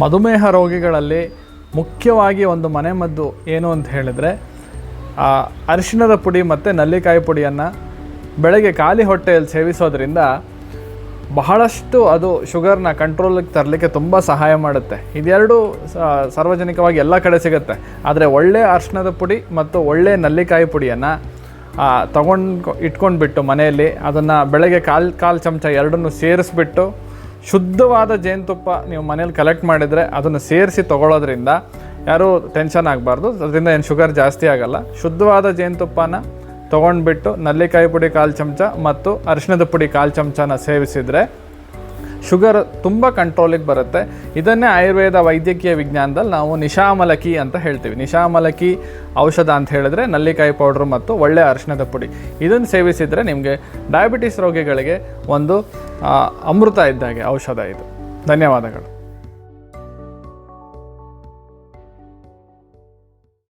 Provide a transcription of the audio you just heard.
ಮಧುಮೇಹ ರೋಗಿಗಳಲ್ಲಿ ಮುಖ್ಯವಾಗಿ ಒಂದು ಮನೆಮದ್ದು ಏನು ಅಂತ ಹೇಳಿದರೆ ಅರಿಶಿಣದ ಪುಡಿ ಮತ್ತು ನಲ್ಲಿಕಾಯಿ ಪುಡಿಯನ್ನು ಬೆಳಗ್ಗೆ ಖಾಲಿ ಹೊಟ್ಟೆಯಲ್ಲಿ ಸೇವಿಸೋದ್ರಿಂದ ಬಹಳಷ್ಟು ಅದು ಶುಗರ್ನ ಕಂಟ್ರೋಲಿಗೆ ತರಲಿಕ್ಕೆ ತುಂಬ ಸಹಾಯ ಮಾಡುತ್ತೆ. ಇದೆರಡು ಸಾರ್ವಜನಿಕವಾಗಿ ಎಲ್ಲ ಕಡೆ ಸಿಗುತ್ತೆ. ಆದರೆ ಒಳ್ಳೆ ಅರಿಶಿಣದ ಪುಡಿ ಮತ್ತು ಒಳ್ಳೆ ನಲ್ಲಿಕಾಯಿ ಪುಡಿಯನ್ನು ತಗೊಂಡು ಇಟ್ಕೊಂಡ್ಬಿಟ್ಟು ಮನೆಯಲ್ಲಿ ಅದನ್ನು ಬೆಳಗ್ಗೆ ಕಾಲು ಕಾಲು ಚಮಚ ಎರಡನ್ನೂ ಸೇರಿಸ್ಬಿಟ್ಟು ಶುದ್ಧವಾದ ಜೇನುತುಪ್ಪ ನೀವು ಮನೇಲಿ ಕಲೆಕ್ಟ್ ಮಾಡಿದರೆ ಅದನ್ನು ಸೇರಿಸಿ ತಗೊಳ್ಳೋದ್ರಿಂದ ಯಾರೂ ಟೆನ್ಷನ್ ಆಗಬಾರ್ದು. ಅದರಿಂದ ಏನು ಶುಗರ್ ಜಾಸ್ತಿ ಆಗಲ್ಲ. ಶುದ್ಧವಾದ ಜೇನುತುಪ್ಪನ ತೊಗೊಂಡ್ಬಿಟ್ಟು, ನಲ್ಲಿಕಾಯಿ ಪುಡಿ ಕಾಲು ಚಮಚ ಮತ್ತು ಅರಿಶಿಣದ ಪುಡಿ ಕಾಲು ಚಮಚನ ಸೇವಿಸಿದರೆ ಶುಗರ್ ತುಂಬ ಕಂಟ್ರೋಲಿಗೆ ಬರುತ್ತೆ. ಇದನ್ನೇ ಆಯುರ್ವೇದ ವೈದ್ಯಕೀಯ ವಿಜ್ಞಾನದಲ್ಲಿ ನಾವು ನಿಶಾಮಲಕಿ ಅಂತ ಹೇಳ್ತೀವಿ. ನಿಶಾಮಲಕಿ ಔಷಧ ಅಂತ ಹೇಳಿದ್ರೆ ನಲ್ಲಿಕಾಯಿ ಪೌಡ್ರ್ ಮತ್ತು ಒಳ್ಳೆ ಅರಿಶಿಣದ ಪುಡಿ. ಇದನ್ನು ಸೇವಿಸಿದರೆ ನಿಮಗೆ ಡಯಾಬಿಟಿಸ್ ರೋಗಿಗಳಿಗೆ ಒಂದು ಅಮೃತ ಇದ್ದಾಗೆ ಔಷಧ ಇದು. ಧನ್ಯವಾದಗಳು.